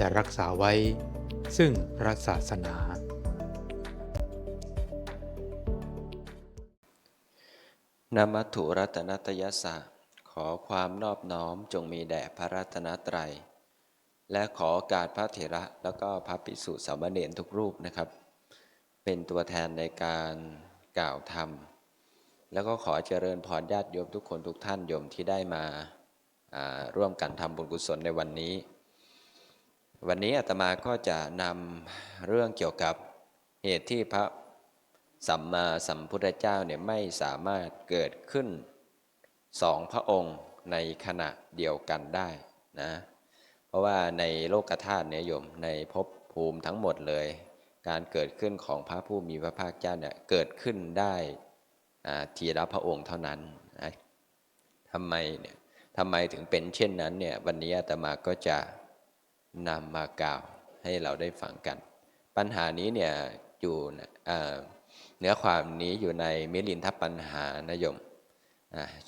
จะรักษาไว้ ซึ่งพระศาสนา นามัตถุรัตนตยสะขอความนอบน้อมจงมีแด่พระรัตนตรัย และขอโอกาสพระเถระแล้วก็พระภิกษุสามเณรทุกรูปนะครับ เป็นตัวแทนในการกล่าวธรรม แล้วก็ขอเจริญพรญาติโยมทุกคนทุกท่านโยมที่ได้มาร่วมกันทำบุญกุศลในวันนี้ วันนี้อาตมาก็จะนำเรื่องเกี่ยวกับเหตุที่พระสัมมาสัมพุทธเจ้าเนี่ยไม่สามารถเกิดขึ้นสองพระองค์ในขณะเดียวกันได้นะ เพราะว่าในโลกธาตุเนี่ยโยมในภพภูมิทั้งหมดเลย การเกิดขึ้นของพระผู้มีพระภาคเจ้าเนี่ยเกิดขึ้นได้อ่าทีละพระองค์เท่านั้นนะทำไมเนี่ยทำไมถึงเป็นเช่นนั้นเนี่ยวันนี้อาตมาก็จะ นำมากล่าวให้เราได้ฟังกัน ปัญหานี้เนี่ยอยู่เนื้อความนี้อยู่ในมิลินทปัญหานโยม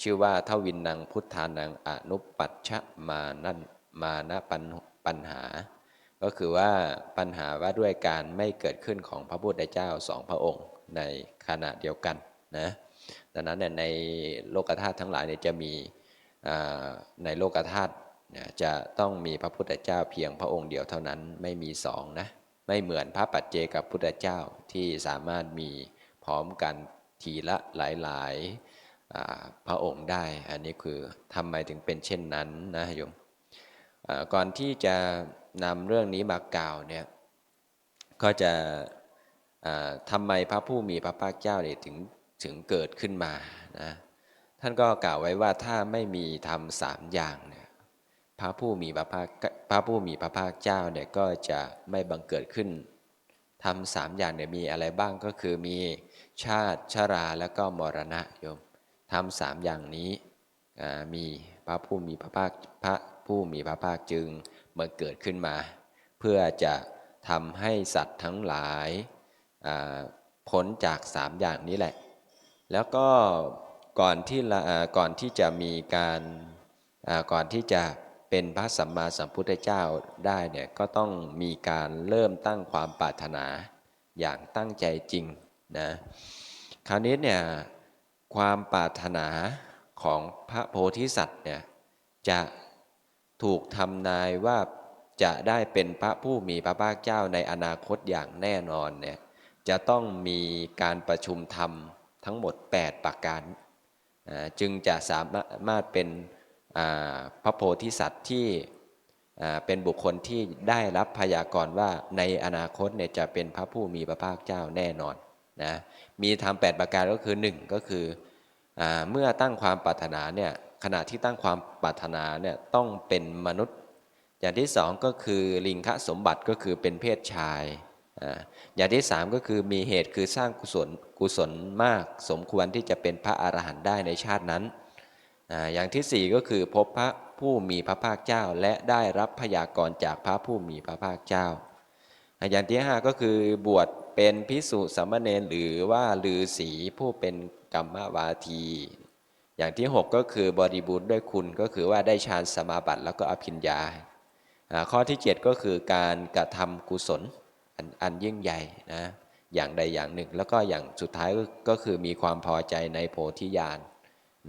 ชื่อว่าทวินนังพุทธานังอนุปัชมานั่นมานะปัญปัญหา ก็คือว่าปัญหาว่าด้วยการไม่เกิดขึ้นของพระพุทธเจ้าสองพระองค์ในขณะเดียวกันนะดังนั้นในโลกธาตุทั้งหลายเนี่ยจะมีในโลกธาตุ นี่ยจะต้องมีพระพุทธเจ้าเพียงพระองค์เดียวเท่านั้นไม่มีสองนะไม่เหมือนพระปัจเจกับพุทธเจ้าที่สามารถมีพร้อมกันทีละหลายๆอ่าพระองค์ได้ อันนี้คือทำไมถึงเป็นเช่นนั้นนะโยมก่อนที่จะนำเรื่องนี้มากล่าวเนี่ยก็จะทำไมพระผู้มีพระภาคเจ้าเนี่ยถึงถึงเกิดขึ้นมานะท่านก็กล่าวไว้ว่าถ้าไม่มีทำสามอย่างเนี่ย ระผู้มีพระภาคพระผู้มีพระภาคเจ้าเนี่ยก็จะไม่บังเกิดขึ้นทำสามอย่างเนี่ยมีอะไรบ้างก็คือมีชาติชราแล้วก็มรณะโยมทำสามอย่างนี้มีพระผู้มีพระภาคพระผู้มีพระภาคจึงมาเกิดขึ้นมา เพื่อจะทำให้สัตว์ทั้งหลายพ้นจากสามอย่างนี้แหละ แล้วก็ก่อนที่ก่อนที่จะมีการก่อนที่จะ เป็นพระสัมมาสัมพุทธเจ้าได้เนี่ยก็ต้องมีการเริ่มตั้งความปรารถนา อย่างตั้งใจจริงนะคราวนี้เนี่ยความปรารถนาของพระโพธิสัตว์เนี่ยจะถูกทำนายว่าจะได้เป็นพระผู้มีพระภาคเจ้าในอนาคตอย่างแน่นอนเนี่ยจะต้องมีการประชุมธรรมทั้งหมด 8 ประการจึงจะสามารถเป็น พระโพธิสัตว์ที่เป็นบุคคลที่ได้รับพยากรณ์ว่าในอนาคตเนี่ยจะเป็นพระผู้มีพระภาคเจ้าแน่นอนนะมีธรรมแปดประการก็คือหนึ่งก็คืออเมื่อตั้งความปรารถนาเนี่ยขณะที่ตั้งความปรารถนาเนี่ยต้องเป็นมนุษย์ อย่างที่สองก็คือลิงคะสมบัติก็คือเป็นเพศชายอย่างที่สามก็คือมีเหตุคือสร้างกุศลกุศลมาก สมควรที่จะเป็นพระอรหันต์ได้ในชาตินั้น อย่างที่สี่ก็คือพบพระผู้มีพระภาคเจ้า และได้รับพยากรณ์จากพระผู้มีพระภาคเจ้า อย่างที่ห้าก็คือบวชเป็นพิสุสามเณรหรือว่าฤาษีผู้เป็นกรรมวาที อย่างที่หกก็คือบริบูรณ์ด้วยคุณก็คือว่าได้ฌานสมาบัติแล้วก็อภิญญา ข้อที่เจ็ดก็คือการกระทำกุศลอันอันยิ่งใหญ่นะอย่างใดอย่างหนึ่ง แล้วก็อย่างสุดท้ายก็ก็คือมีความพอใจในโพธิญาณ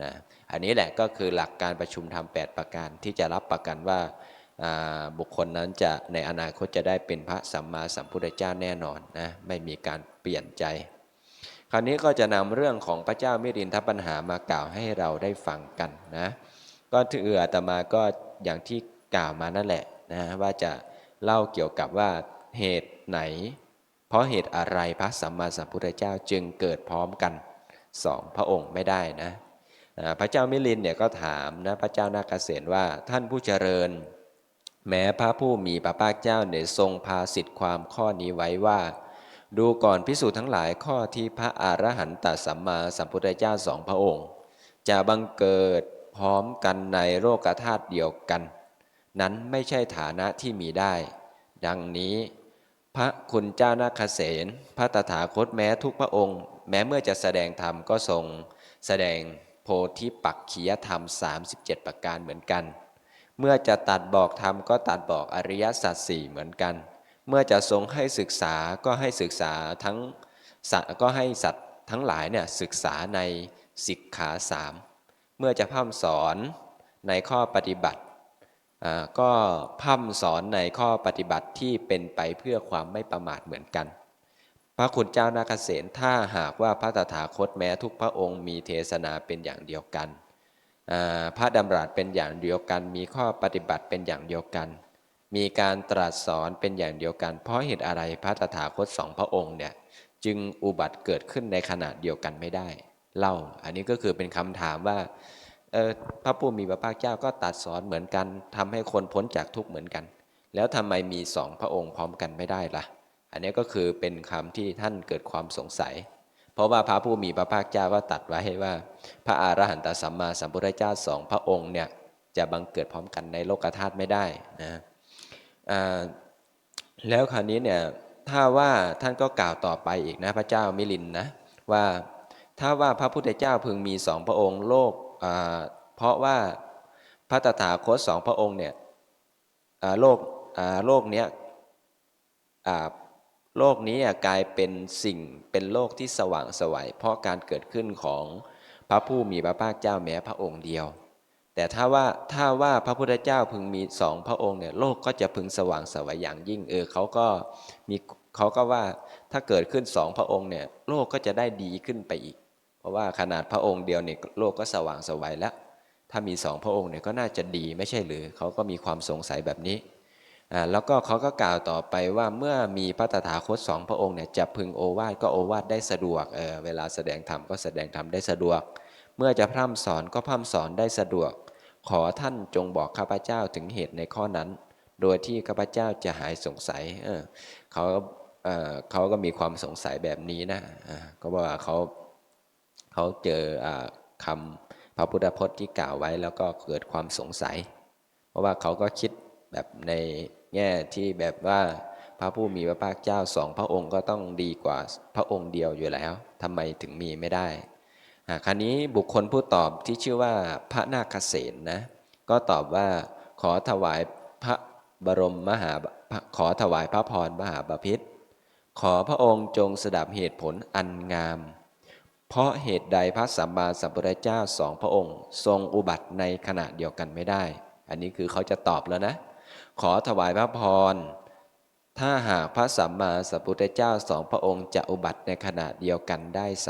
นะ อันนี้แหละก็คือหลักการประชุมธรรม8ประการที่จะรับประกันว่าบุคคลนั้นจะในอนาคตจะได้เป็นพระสัมมาสัมพุทธเจ้าแน่นอนนะไม่มีการเปลี่ยนใจ คราวนี้ก็จะนำเรื่องของพระเจ้ามิรินทปัญหามากล่าวให้เราได้ฟังกันนะก็ถืออาตมาก็อย่างที่กล่าวมานั่นแหละนะว่าจะเล่าเกี่ยวกับว่าเหตุไหน เพราะเหตุอะไรพระสัมมาสัมพุทธเจ้าจึงเกิดพร้อมกันสองพระองค์ไม่ได้นะ พระเจ้ามิลินเนี่ยก็ถามนะพระเจ้านาคเษนว่าท่านผู้เจริญ แม้พระผู้มีพระภาคเจ้าเนี่ยทรงพาสิทธิความข้อนี้ไว้ว่า ดูก่อนพิสูจน์ทั้งหลายข้อที่พระอรหันตสัมมาสัมพุทธเจ้าสองพระองค์ จะบังเกิดพร้อมกันในโลกธาตุเดียวกัน นั้นไม่ใช่ฐานะที่มีได้ ดังนี้พระคุณเจ้านาคเสนพระตถาคตแม้ทุกพระองค์ แม้เมื่อจะแสดงธรรมก็ทรงแสดง โพธิปักขียธรรม 37 ประการเหมือนกัน เมื่อจะตัดบอกธรรมก็ตัดบอกอริยสัจสี่เหมือนกัน เมื่อจะทรงให้ศึกษาก็ให้ศึกษาทั้งสัตว์ก็ให้สัตว์ทั้งหลายเนี่ยศึกษาในสิกขาสามเมื่อจะพร่ำสอนในข้อปฏิบัติก็พร่ำสอนในข้อปฏิบัติที่เป็นไปเพื่อความไม่ประมาทเหมือนกัน ระคุณเจ้านาคเษนถ้าหากว่าพระตถาคตแม้ทุกพระองค์มีเทศนาเป็นอย่างเดียวกัน พระดำรัสเป็นอย่างเดียวกัน มีข้อปฏิบัติเป็นอย่างเดียวกัน มีการตรัสสอนเป็นอย่างเดียวกัน เพราะเหตุอะไรพระตถาคตสองพระองค์เนี่ยจึงอุบัติเกิดขึ้นในขณะเดียวกันไม่ได้เล่า อันนี้ก็คือเป็นคำถามว่าพระผู้มีพระภาคเจ้าก็ตรัสสอนเหมือนกันทำให้คนพ้นจากทุกข์เหมือนกัน แล้วทำไมมีสองพระองค์พร้อมกันไม่ได้ล่ะ อันนี้ก็คือเป็นคำที่ท่านเกิดความสงสัย เพราะว่าพระผู้มีพระภาคเจ้าก็ตรัสไว้ให้ว่า พระอรหันตสัมมาสัมพุทธเจ้าสองพระองค์เนี่ยจะบังเกิดพร้อมกันในโลกธาตุไม่ได้นะแล้วคราวนี้เนี่ยถ้าว่าท่านก็กล่าวต่อไปอีกนะพระเจ้ามิลินนะว่าถ้าว่าพระพุทธเจ้าพึงมีสองพระองค์โลกเพราะว่าพระตถาคตสองพระองค์เนี่ยโลกโลกเนี้ย โลกนี้อะกลายเป็นสิ่งเป็นโลกที่สว่างสวัยเพราะการเกิดขึ้นของพระผู้มีพระภาคเจ้าแม้พระองค์เดียว แต่ถ้าว่าถ้าว่าพระพุทธเจ้าพึงมีสองพระองค์เนี่ยโลกก็จะพึงสว่างสวัยอย่างยิ่งเออเขาก็มีเขาก็ว่าถ้าเกิดขึ้นสองพระองค์เนี่ยโลกก็จะได้ดีขึ้นไปอีก เพราะว่าขนาดพระองค์เดียวเนี่ยโลกก็สว่างสวัยแล้ว ถ้ามีสองพระองค์เนี่ยก็น่าจะดีไม่ใช่หรือเขาก็มีความสงสัยแบบนี้ แล้วก็เขาก็กล่าวต่อไปว่าเมื่อมีพระตถาคตสองพระองค์เนี่ยจะพึงโอวาทก็โอวาทได้สะดวกเเวลาแสดงธรรมก็แสดงธรรมได้สะดวก เมื่อจะพร่ำสอนก็พร่ำสอนได้สะดวก ขอท่านจงบอกข้าพเจ้าถึงเหตุในข้อนั้น โดยที่ข้าพเจ้าจะหายสงสัยเเขาเเขาก็มีความสงสัยแบบนี้นะอ่าก็ว่าเขาเขาเจออคำพระพุทธพจน์ที่กล่าวไว้แล้วก็เกิดความสงสัย เพราะว่าเขาก็คิด แบบในแง่ที่แบบว่าพระผู้มีพระภาคเจ้าสองพระองค์ก็ต้องดีกว่าพระองค์เดียวอยู่แล้วทำไมถึงมีไม่ได้อ่าคราวนี้บุคคลผู้ตอบที่ชื่อว่าพระนาคเษนนะก็ตอบว่าขอถวายพระบรมมหาขอถวายพระพรมหาบพิษขอพระองค์จงสดับเหตุผลอันงาม เพราะเหตุใดพระสัมมาสัมพุทธเจ้าสองพระองค์ ทรงอุบัติในขณะเดียวกันไม่ได้ อันนี้คือเขาจะตอบแล้วนะ ขอถวายพระพร ถ้าหากพระสัมมาสัมพุทธเจ้าสองพระองค์จะอุบัติในขณะเดียวกันได้ไซ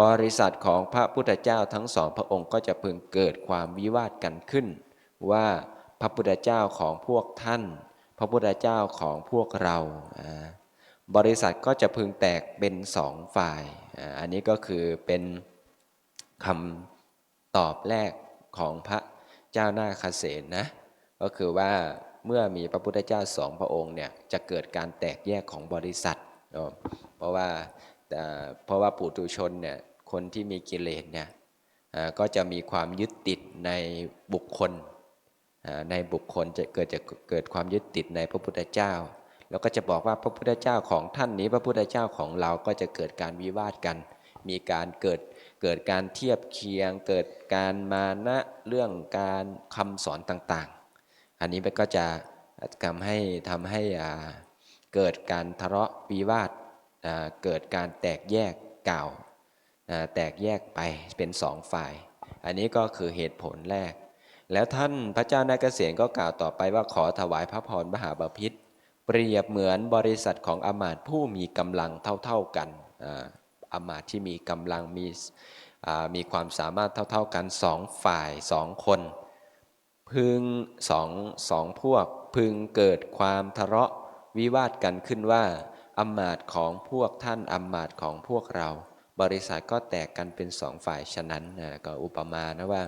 บริษัทของพระพุทธเจ้าทั้งสองพระองค์ก็จะพึงเกิดความวิวาทกันขึ้น ว่าพระพุทธเจ้าของพวกท่าน พระพุทธเจ้าของพวกเรา บริษัทก็จะพึงแตกเป็นสองฝ่าย อันนี้ก็คือเป็นคำตอบแรกของพระเจ้านาคเษนนะ ก็คือว่าเมื่อมีพระพุทธเจ้าสองพระองค์เนี่ยจะเกิดการแตกแยกของบริษัท เพราะว่าเพราะว่าปุถุชนเนี่ยคนที่มีกิเลสเนี่ยก็จะมีความยึดติดในบุคคลในบุคคลจะเกิดจะเกิดความยึดติดในพระพุทธเจ้า แล้วก็จะบอกว่าพระพุทธเจ้าของท่านนี้ พระพุทธเจ้าของเราก็จะเกิดการวิวาทกัน มีการเกิดเกิดการเทียบเคียง เกิดการมานะเรื่องการคำสอนต่างๆ อันนี้ก็จะทำให้ทำให้เกิดการทะเลาะวิวาทเกิดการแตกแยกเก่าแตกแยกไปเป็นสองฝ่าย อันนี้ก็คือเหตุผลแรก แล้วท่านพระเจ้านาเกษตก็กล่าวต่อไปว่าขอถวายพระพรมหาบพิษเปรียบเหมือนบริษัทของอมาตผู้มีกำลังเท่าๆกันอมาตที่มีกำลังมีมีความสามารถเท่าๆกันสองฝ่ายสองคน พึงสองสองพวก พึงเกิดความทะเลาะวิวาทกันขึ้นว่าอำมาตของพวกท่านอำมาตของพวกเรา บริษัทก็แตกกันเป็นสองฝ่ายฉะนั้นนะก็อุปมานะว่า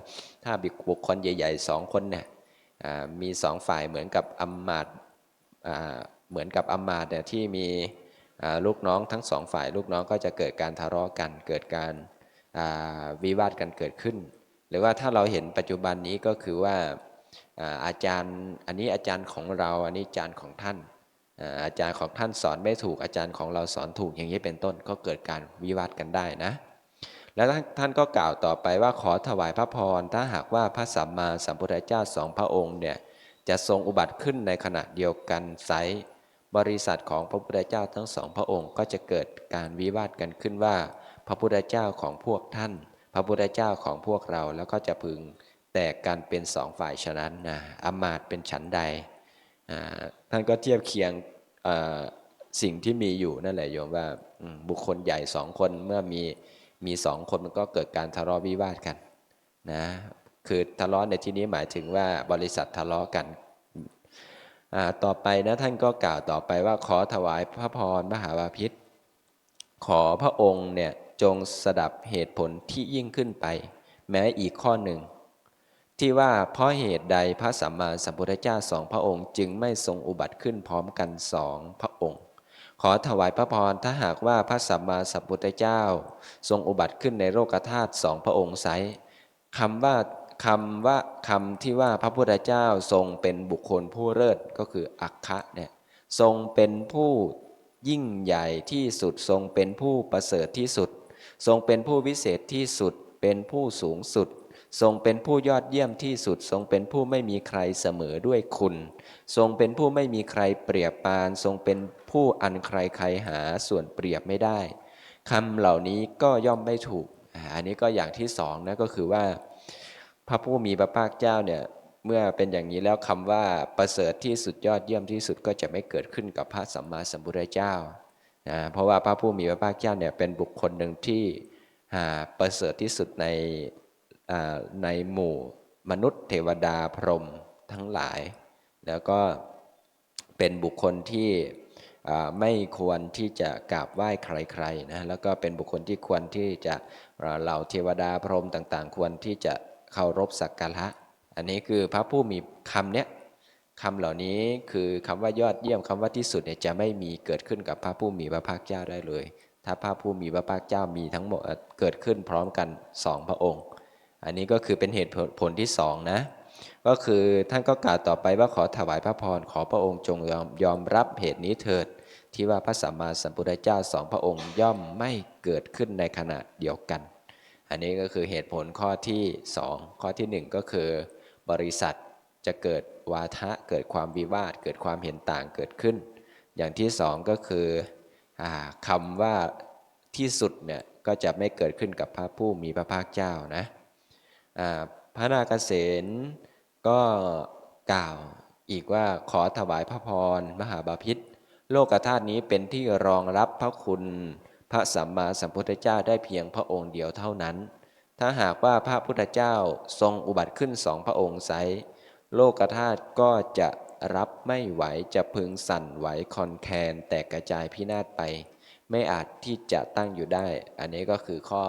ถ้าบิบุคคลใหญ่ๆสองคนเนี่ยมีสองฝ่ายเหมือนกับอำมาตเหมือนกับอำมาตเนี่ยที่มีลูกน้องทั้งสองฝ่าย ลูกน้องก็จะเกิดการทะเลาะกันเกิดการวิวาทกันเกิดขึ้น หรือว่าถ้าเราเห็นปัจจุบันนี้ก็คือว่าอาจารย์อันนี้อาจารย์ของเราอันนี้อาจารย์ของท่านอาจารย์ของท่านสอนไม่ถูกอาจารย์ของเราสอนถูกอย่างนี้เป็นต้นก็เกิดการวิวาทกันได้นะ แล้วท่านก็กล่าวต่อไปว่าขอถวายพระพรถ้าหากว่าพระสัมมาสัมพุทธเจ้าสองพระองค์เนี่ยจะทรงอุบัติขึ้นในขณะเดียวกันไซบริษัทของพระพุทธเจ้าทั้งสองพระองค์ก็จะเกิดการวิวาทกันขึ้นว่า พระพุทธเจ้าของพวกท่าน ระพุทธเจ้าของพวกเราแล้วก็จะพึงแตกกันเป็นสองฝ่ายฉะนั้นนะอำมาตเป็นฉันใดท่านก็เทียบเคียงสิ่งที่มีอยู่นั่นแหละโยมว่าบุคคลใหญ่สองคนเมื่อมีมีสองคนมันก็เกิดการทะเลาะวิวาทกันนะคือทะเลาะในที่นี้หมายถึงว่าบริษัททะเลาะกันต่อไปนะท่านก็กล่าวต่อไปว่าขอถวายพระพรมหาวาพิษขอพระองค์เนี่ย จงสดับเหตุผลที่ยิ่งขึ้นไป แม้อีกข้อหนึ่ง ที่ว่าเพราะเหตุใดพระสัมมาสัมพุทธเจ้าสองพระองค์ จึงไม่ทรงอุบัติขึ้นพร้อมกันสองพระองค์ ขอถวายพระพรถ้าหากว่าพระสัมมาสัมพุทธเจ้า ทรงอุบัติขึ้นในโลกธาตุสองพระองค์ไซคำว่าคำว่าคำที่ว่าพระพุทธเจ้าทรงเป็นบุคคลผู้เลิศก็คืออัคคะเนี่ยทรงเป็นผู้ยิ่งใหญ่ที่สุดทรงเป็นผู้ประเสริฐที่สุด ทรงเป็นผู้วิเศษที่สุด เป็นผู้สูงสุด ทรงเป็นผู้ยอดเยี่ยมที่สุด ทรงเป็นผู้ไม่มีใครเสมอด้วยคุณ ทรงเป็นผู้ไม่มีใครเปรียบปาน ทรงเป็นผู้อันใครใครหาส่วนเปรียบไม่ได้คำเหล่านี้ก็ย่อมไม่ถูก อันนี้ก็อย่างที่สองนะก็คือว่า พระผู้มีพระภาคเจ้าเนี่ยเมื่อเป็นอย่างนี้แล้วคำว่าประเสริฐที่สุดยอดเยี่ยมที่สุดก็จะไม่เกิดขึ้นกับพระสัมมาสัมพุทธเจ้า นะเพราะว่าพระผู้มีพระภาคเจ้าเนี่ยเป็นบุคคลหนึ่งที่อ่าประเสริฐที่สุดในในหมู่มนุษย์เทวดาพรหมทั้งหลาย แล้วก็เป็นบุคคลที่ไม่ควรที่จะกราบไหว้ใครๆนะแล้วก็เป็นบุคคลที่ควรที่จะเหล่าเทวดาพรหมต่างๆ ควรที่จะเคารพสักการะ อันนี้คือพระผู้มีคำเนี้ย คำเหล่านี้คือคำว่ายอดเยี่ยมคำว่าที่สุดเนี่ยจะไม่มีเกิดขึ้นกับพระผู้มีพระภาคเจ้าได้เลย ถ้าพระผู้มีพระภาคเจ้ามีทั้งหมดเกิดขึ้นพร้อมกันสองพระองค์ อันนี้ก็คือเป็นเหตุผลที่สองนะก็คือท่านก็กล่าวต่อไปว่าขอถวายพระพรขอพระองค์จงยอมยอมรับเหตุนี้เถิด ที่ว่าพระสัมมาสัมพุทธเจ้าสองพระองค์ย่อมไม่เกิดขึ้นในขณะเดียวกัน อันนี้ก็คือเหตุผลข้อที่สองข้อที่หนึ่งก็คือบริษัท จะเกิดวาทะเกิดความวิวาท เกิดความเห็นต่างเกิดขึ้น อย่างที่สองก็คืออคำว่าที่สุดเนี่ยก็จะไม่เกิดขึ้นกับพระผู้มีพระภาคเจ้านะพระนาคเษนก็กล่าวอีกว่าขอถวายพระพรมหาบาพิษโลกธาตุนี้เป็นที่รองรับพระคุณพระสัมมาสัมพุทธเจ้าได้เพียงพระองค์เดียวเท่านั้น ถ้าหากว่าพระพุทธเจ้าทรงอุบัติขึ้นสองพระองค์ไซ โลกธาตุก็จะรับไม่ไหวจะพึงสั่นไหวคอนแคนแตกกระจายพินาศไป ไม่อาจที่จะตั้งอยู่ได้ อันนี้ก็คือข้อ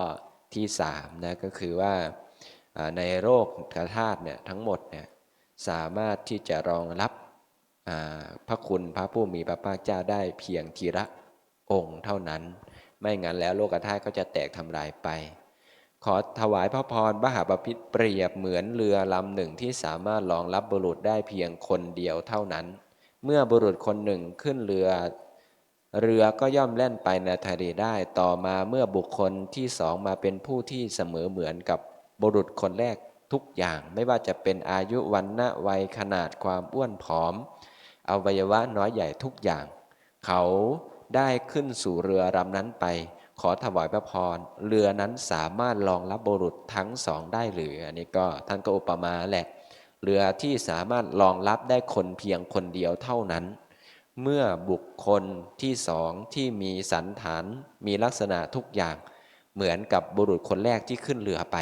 ที่สามนะก็คือว่าในโลกธาตุเนี่ยทั้งหมดเนี่ยสามารถที่จะรองรับพระคุณพระผู้มีพระภาคเจ้าได้เพียงทีละองค์เท่านั้น ไม่งั้นแล้วโลกธาตุก็จะแตกทำลายไป ขอถวายพระพรมหาบพิตเปรียบเหมือนเรือลำหนึ่งที่สามารถรองรับบุรุษได้เพียงคนเดียวเท่านั้น เมื่อบุรุษคนหนึ่งขึ้นเรือ เรือก็ย่อมแล่นไปในทะเลได้ต่อมาเมื่อบุคคลที่สองมาเป็นผู้ที่เสมอเหมือนกับบุรุษคนแรกทุกอย่างไม่ว่าจะเป็นอายุวันนะวัยขนาดความอ้วนผอมอวัยวะน้อยใหญ่ทุกอย่าง เขาได้ขึ้นสู่เรือลำนั้นไป ขอถวายพระพรเรือนั้นสามารถรองรับบุรุษทั้งสองได้หรือ อันนี้ก็ท่านก็อุปมาแหละ เรือที่สามารถรองรับได้คนเพียงคนเดียวเท่านั้น เมื่อบุคคลที่สองที่มีสันฐานมีลักษณะทุกอย่าง เหมือนกับบุรุษคนแรกที่ขึ้นเรือไป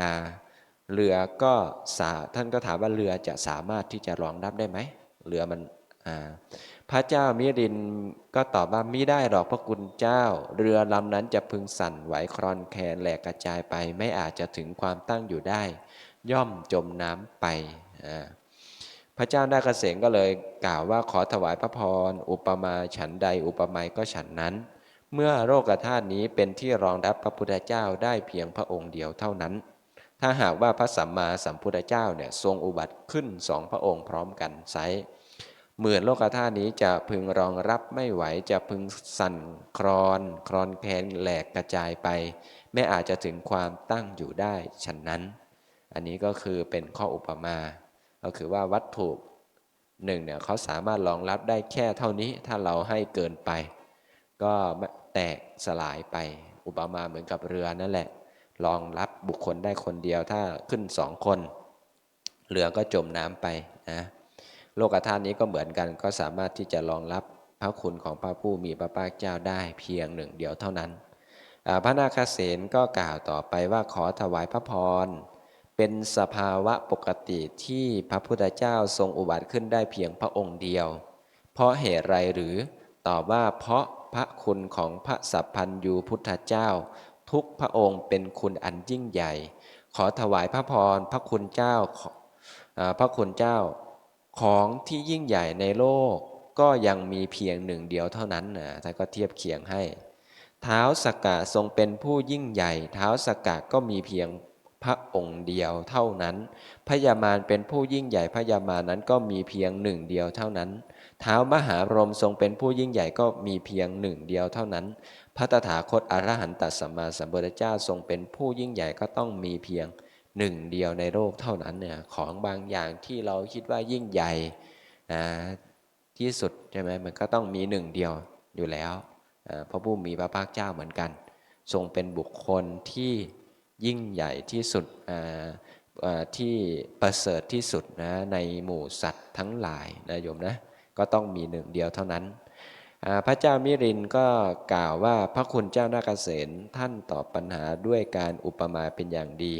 อ่าเรือก็ท่านก็ถามว่าเรือจะสามารถที่จะรองรับได้ไหมเรือมัน พระเจ้ามิรินก็ตอบว่ามิได้หรอกพระคุณเจ้า เรือลำนั้นจะพึงสั่นไหวคลอนแคลนแหลกกระจายไป ไม่อาจจะถึงความตั้งอยู่ได้ ย่อมจมน้ำไป พระเจ้านาคเกษมก็เลยกล่าวว่าขอถวายพระพร อุปมาฉันใดอุปไมยก็ฉันนั้น เมื่อโลกธาตุนี้เป็นที่รองรับพระพุทธเจ้าได้เพียงพระองค์เดียวเท่านั้น ถ้าหากว่าพระสัมมาสัมพุทธเจ้าเนี่ยทรงอุบัติขึ้นสองพระองค์พร้อมกันไซ เหมื่นโลกธาตุนี้จะพึงรองรับไม่ไหวจะพึงสั่นคลอนคลอนแคลนแหลกกระจายไป ไม่อาจจะถึงความตั้งอยู่ได้ฉะนั้น อันนี้ก็คือเป็นข้ออุปมา ก็คือว่าวัตถุหนึ่งเนี่ยเขาสามารถรองรับได้แค่เท่านี้ถ้าเราให้เกินไป ก็แตกสลายไป อุปมาเหมือนกับเรือนั่นแหละ รองรับบุคคลได้คนเดียวถ้าขึ้นสองคน เรือก็จมน้ำไปนะ โลกธาตุนี้ก็เหมือนกันก็สามารถที่จะรองรับพระคุณของพระผู้มีพระภาคเจ้าได้เพียงหนึ่งเดียวเท่านั้น พระนาคเษนก็กล่าวต่อไปว่าขอถวายพระพร เป็นสภาวะปกติที่พระพุทธเจ้าทรงอุบัติขึ้นได้เพียงพระองค์เดียว เพราะเหตุไรหรือตอบว่าเพราะพระคุณของพระสัพพันยูพุทธเจ้า ทุกพระองค์เป็นคุณอันยิ่งใหญ่ ขอถวายพระพรพระคุณเจ้าพระคุณเจ้า ของที่ยิ่งใหญ่ในโลกก็ยังมีเพียงหนึ่งเดียวเท่านั้นนะท่านก็เทียบเคียงให้ เท้าสกกะทรงเป็นผู้ยิ่งใหญ่ เท้าสกกะก็มีเพียงพระองค์เดียวเท่านั้นพญามารเป็นผู้ยิ่งใหญ่พญามารนั้นก็มีเพียงหนึ่งเดียวเท่านั้น เท้ามหารมทรงเป็นผู้ยิ่งใหญ่ก็มีเพียงหนึ่งเดียวเท่านั้น พระตถาคตอรหันตสัมมาสัมพุทธเจ้าทรงเป็นผู้ยิ่งใหญ่ก็ต้องมีเพียง หนึ่งเดียวในโลกเท่านั้นเนี่ยของบางอย่างที่เราคิดว่ายิ่งใหญ่ที่สุดใช่ไหมมันก็ต้องมีหนึ่งเดียวอยู่แล้วพระผู้มีพระภาคเจ้าเหมือนกัน ทรงเป็นบุคคลที่ยิ่งใหญ่ที่สุดที่ประเสริฐที่สุดนะในหมู่สัตว์ทั้งหลายนะโยมนะก็ต้องมีหนึ่งเดียวเท่านั้น พระเจ้ามิรินก็กล่าวว่าพระคุณเจ้านาคเษนท่านตอบปัญหาด้วยการอุปมาเป็นอย่างดี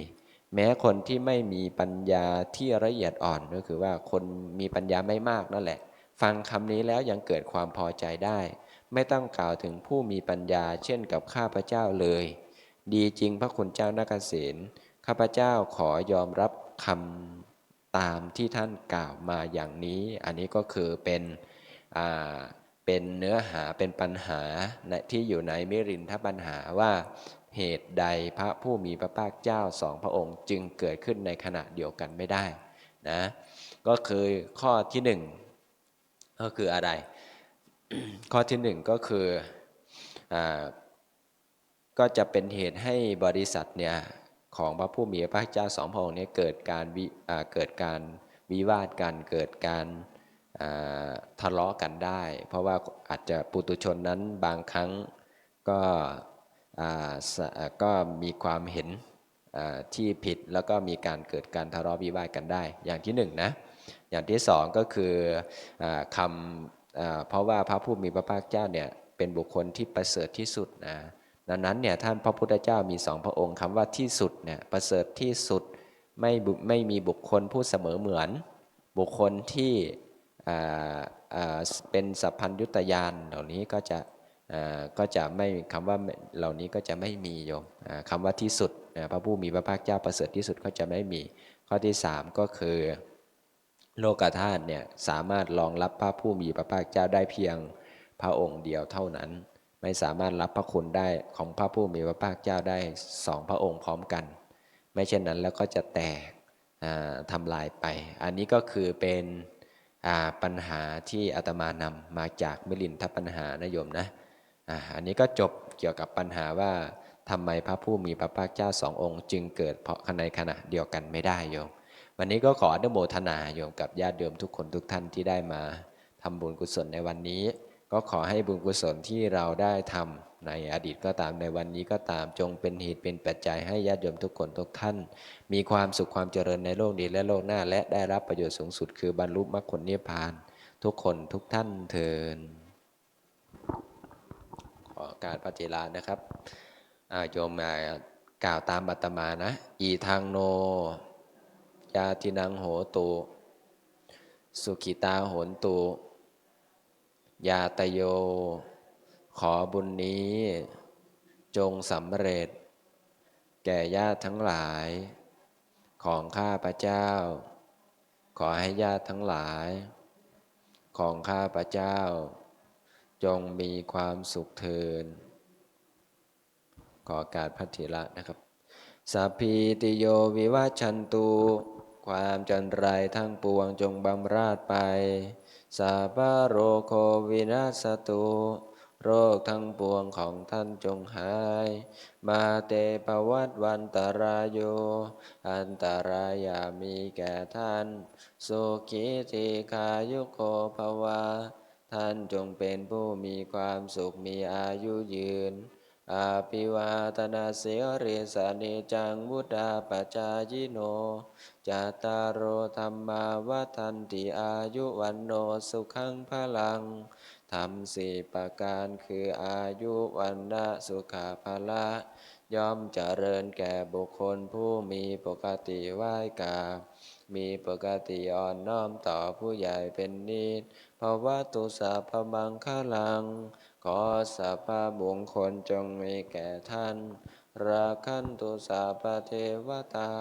แม้คนที่ไม่มีปัญญาที่ละเอียดอ่อนก็คือว่าคนมีปัญญาไม่มากนั่นแหละ ฟังคำนี้แล้วยังเกิดความพอใจได้ ไม่ต้องกล่าวถึงผู้มีปัญญาเช่นกับข้าพเจ้าเลย ดีจริงพระคุณเจ้านาคเษนข้าพเจ้าขอยอมรับคำตามที่ท่านกล่าวมาอย่างนี้ อันนี้ก็คือเป็นเป็นเนื้อหาเป็นปัญหาที่อยู่ในมิรินทปัญหาว่า เหตุใดพระผู้มีพระภาคเจ้าสองพระองค์ จึงเกิดขึ้นในขณะเดียวกันไม่ได้นะก็คือข้อที่หนึ่งก็คืออะไร ข้อที่หนึ่งก็คืออก็จะเป็นเหตุให้บริษัทเนี่ยของพระผู้มีพระภาคเจ้าสองพระองค์เนี้เกิดการวิเกิดการวิวาทกันเกิดการทะเลาะกันได้ เพราะว่าอาจจะปุตุชนนั้นบางครั้งก็ ก็มีความเห็นที่ผิดแล้วก็มีการเกิดการทะเลาะวิวาทกันได้ อย่างที่หนึ่งนะอย่างที่สองก็คืออคำเพราะว่าพระผู้มีพระภาคเจ้าเนี่ยเป็นบุคคลที่ประเสริฐที่สุดนะดังนั้นเนี่ยท่านพระพุทธเจ้ามีสองพระองค์คำว่าที่สุดเนี่ยประเสริฐที่สุดไม่ไม่มีบุคคลผู้เสมอเหมือน บุคคลที่เป็นสัพพัญยุตยานเหล่านี้ก็จะ ก็จะไม่คำว่าเหล่านี้ก็จะไม่มีโยมคำว่าที่สุดพระผู้มีพระภาคเจ้าประเสริฐที่สุดก็จะไม่มี ข้อที่สามก็คือ โลกธาตุเนี่ยสามารถรองรับพระผู้มีพระภาคเจ้าได้เพียงพระองค์เดียวเท่านั้น ไม่สามารถรับพระคุณได้ของพระผู้มีพระภาคเจ้าได้สองพระองค์พร้อมกัน ไม่เช่นนั้นแล้วก็จะแตกทำลายไป อันนี้ก็คือเป็นปัญหาที่อาตมานำมาจากมิลินทปัญหานโยมนะ อันนี้ก็จบเกี่ยวกับปัญหาว่าทำไมพระผู้มีพระภาคเจ้าสององค์ จึงเกิดเพราะในขณะเดียวกันไม่ได้โยม วันนี้ก็ขออนุโมทนาโยมกับญาติโยมทุกคนทุกท่านที่ได้มาทำบุญกุศลในวันนี้ ก็ขอให้บุญกุศลที่เราได้ทำในอดีตก็ตามในวันนี้ก็ตามจงเป็นเหตุเป็นปัจจัยให้ญาติโยมทุกคนทุกท่าน มีความสุขความเจริญในโลกนี้และโลกหน้า และได้รับประโยชน์สูงสุดคือบรรลุมรรคผลนิพพาน ทุกคนทุกท่านเทินขอ การปฏิลานะครับโยมมากล่าวตามบัตมานะ อีทางโน ยาตินังโหตุ สุขิตาโหนตุ ยาตโย ขอบุญนี้ จงสำเร็จ แก่ญาติทั้งหลาย ของข้าพระเจ้า ขอให้ญาติทั้งหลาย ของข้าพระเจ้า จงมีความสุขเทินขอการพัทธิระนะครับสัพพีติโยวิวัชชันตุความจันไรทั้งปวงจงบำราดไปสัพพะโรโควินาสตุโรคทั้งปวงของท่านจงหาย มาเตปวัตวันตรายโย อันตรายามีแก่ท่านสุขีทีขายุโกภวา ท่านจงเป็นผู้มีความสุขมีอายุยืน อาภิวาตนาเสริสานิจังวุธาปจายโน จาตารโอธรรมาวัฏันติอายุวันโนสุขังพลังทำสี่ประการคืออายุวันนะสุขภละย่อมเจริญแก่บุคคลผู้มีปกติไหว้กราบมีปกติอ่อนน้อมต่อผู้ใหญ่เป็นนิด ภาวะตุสัพพมังคลัง ขอสัพพะมงคลจงมีแก่ท่าน ราคันตุสัพพะเทวตา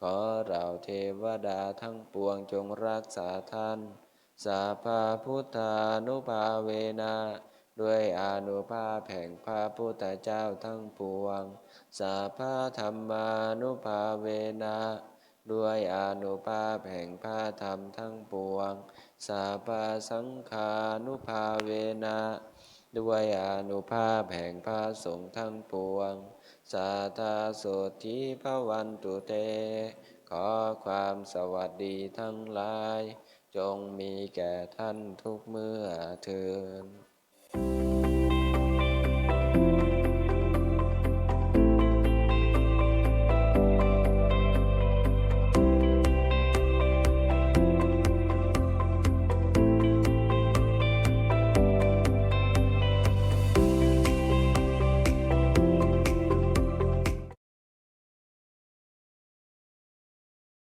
ขอเราเทวดาทั้งปวงจงรักษาท่านสัพพะพุทธานุภาเวนะด้วยอนุภาพแห่งพระพุทธเจ้าทั้งปวงสัพพะธรรมานุภาเวนะ ด้วยอนุภาพแห่งพระธรรมทั้งปวงสัพพะสังฆานุภาเวนะด้วยอนุภาพแห่งพระสงฆ์ทั้งปวง สาธาโสธิพระวันตุเต ขอความสวัสดีทั้งหลาย จงมีแก่ท่านทุกเมื่อเทิน